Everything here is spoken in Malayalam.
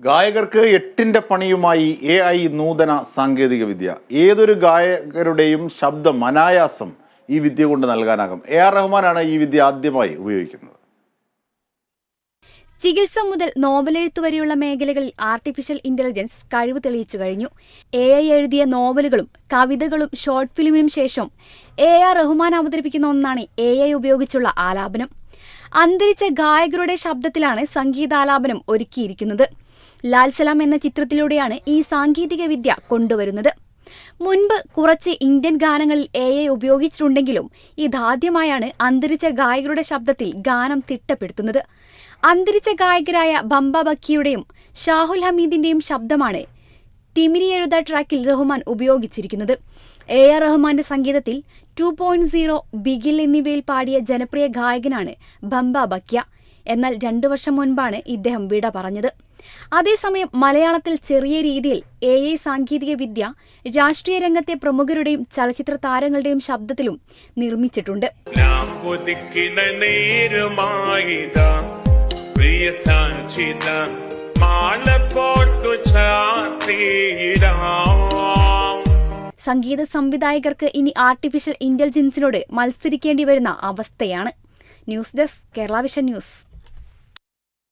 ഗായകർക്ക് എട്ടിന്റെ പണിയുമായി എ ഐ നൂതന സാങ്കേതിക വിദ്യ ഏതൊരു ഗായകരുടെയും ശബ്ദം അനായാസം ഈ വിദ്യ കൊണ്ട് നൽകാനാകും. എ ആർ റഹ്മാനാണ് ഈ വിദ്യ ആദ്യമായി ഉപയോഗിക്കുന്നത്. ചികിത്സ മുതൽ നോവലെഴുത്തു വരെയുള്ള മേഖലകളിൽ ആർട്ടിഫിഷ്യൽ ഇന്റലിജൻസ് കഴിവ് തെളിയിച്ചു കഴിഞ്ഞു. എ ഐ എഴുതിയ നോവലുകളും കവിതകളും ഷോർട്ട് ഫിലിമിനും ശേഷം എ ആർ റഹ്മാൻ അവതരിപ്പിക്കുന്ന ഒന്നാണ് എ ഐ ഉപയോഗിച്ചുള്ള ആലാപനം. അന്തരിച്ച ഗായകരുടെ ശബ്ദത്തിലാണ് സംഗീതാലാപനം ഒരുക്കിയിരിക്കുന്നത്. ലാൽ സലാം എന്ന ചിത്രത്തിലൂടെയാണ് ഈ സാങ്കേതിക വിദ്യ കൊണ്ടുവരുന്നത്. മുൻപ് കുറച്ച് ഇന്ത്യൻ ഗാനങ്ങളിൽ എ ഐ ഉപയോഗിച്ചിട്ടുണ്ടെങ്കിലും ഇതാദ്യമായാണ് അന്തരിച്ച ഗായകരുടെ ശബ്ദത്തിൽ ഗാനം തിട്ടപ്പെടുത്തുന്നത്. അന്തരിച്ച ഗായകരായ ബംബ ബക്കിയുടെയും ഷാഹുൽ ഹമീദിന്റെയും ശബ്ദമാണ് തിമിരി എഴുത ട്രാക്കിൽ റഹ്മാൻ ഉപയോഗിച്ചിരിക്കുന്നത്. എ ആർ റഹ്മാന്റെ സംഗീതത്തിൽ ടു പോയിന്റ് സീറോ ബിഗിൽ എന്നിവയിൽ പാടിയ ജനപ്രിയ ഗായകനാണ് ബംബ ബക്യ എന്നാൽ രണ്ടു വർഷം മുൻപാണ് ഇദ്ദേഹം വിട പറഞ്ഞത്. അതേസമയം മലയാളത്തിൽ ചെറിയ രീതിയിൽ എ ഐ സാങ്കേതിക വിദ്യ രാഷ്ട്രീയ രംഗത്തെ പ്രമുഖരുടെയും ചലച്ചിത്ര താരങ്ങളുടെയും ശബ്ദത്തിലും നിർമ്മിച്ചിട്ടുണ്ട്. പ്രിയ സാക്ഷിത സംഗീത സംവിധായകർക്ക് ഇനി ആർട്ടിഫിഷ്യൽ ഇന്റലിജൻസിനോട് മത്സരിക്കേണ്ടി വരുന്ന അവസ്ഥയാണ്. News desk Kerala vision news.